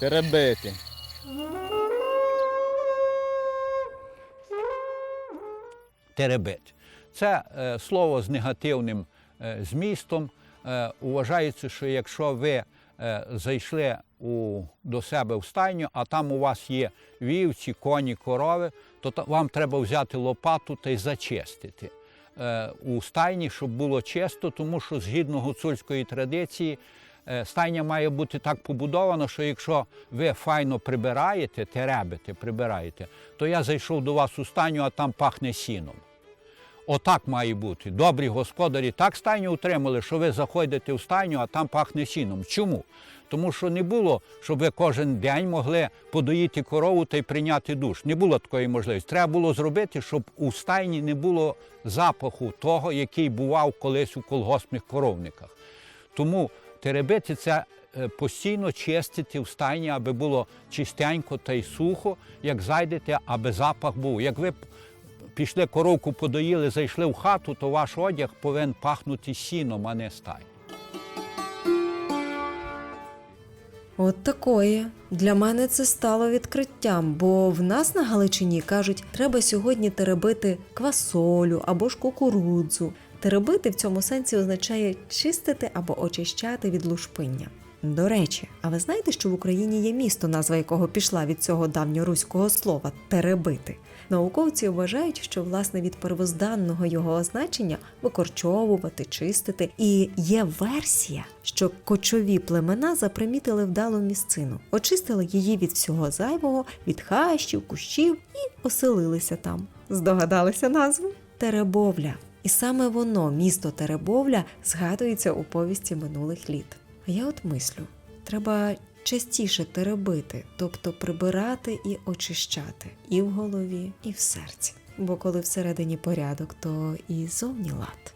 Теребити. теребить. Це е, слово з негативним е, змістом. Е, вважається, що якщо ви е, зайшли у, до себе в стайню, а там у вас є вівці, коні, корови, то та- вам треба взяти лопату та й зачистити е, у стайні, щоб було чисто, тому що згідно гуцульської традиції. Е, Стайня має бути так побудована, що якщо ви файно прибираєте, теребите, прибираєте, то я зайшов до вас у стайню, а там пахне сіном. Отак має бути. Добрі господарі так стайню утримали, що ви заходите в стайню, а там пахне сіном. Чому? Тому що не було, щоб ви кожен день могли подоїти корову та й прийняти душ. Не було такої можливості. Треба було зробити, щоб у стайні не було запаху того, який бував колись у колгоспних коровниках. Тому теребити це е, постійно чистити в стайні, аби було чистенько та й сухо, як зайдете, аби запах був. Як ви пішли коровку подоїли, зайшли в хату, то ваш одяг повинен пахнути сіном, а не стай. От такої. Для мене це стало відкриттям, бо в нас на Галичині кажуть, треба сьогодні теребити квасолю або ж кукурудзу. Теребити в цьому сенсі означає чистити або очищати від лушпиння. До речі, а ви знаєте, що в Україні є місто, назва якого пішла від цього давньоруського слова теребити? Науковці вважають, що власне від первозданного його означення викорчовувати, чистити. І є версія, що кочові племена запримітили вдалу місцину, очистили її від всього зайвого, від хащів, кущів і оселилися там. Здогадалися назву? Теребовля. І саме воно, місто Теребовля, згадується у повісті минулих літ. А я от мислю, треба частіше теребити, тобто прибирати і очищати і в голові, і в серці. Бо коли всередині порядок, то і зовні лад.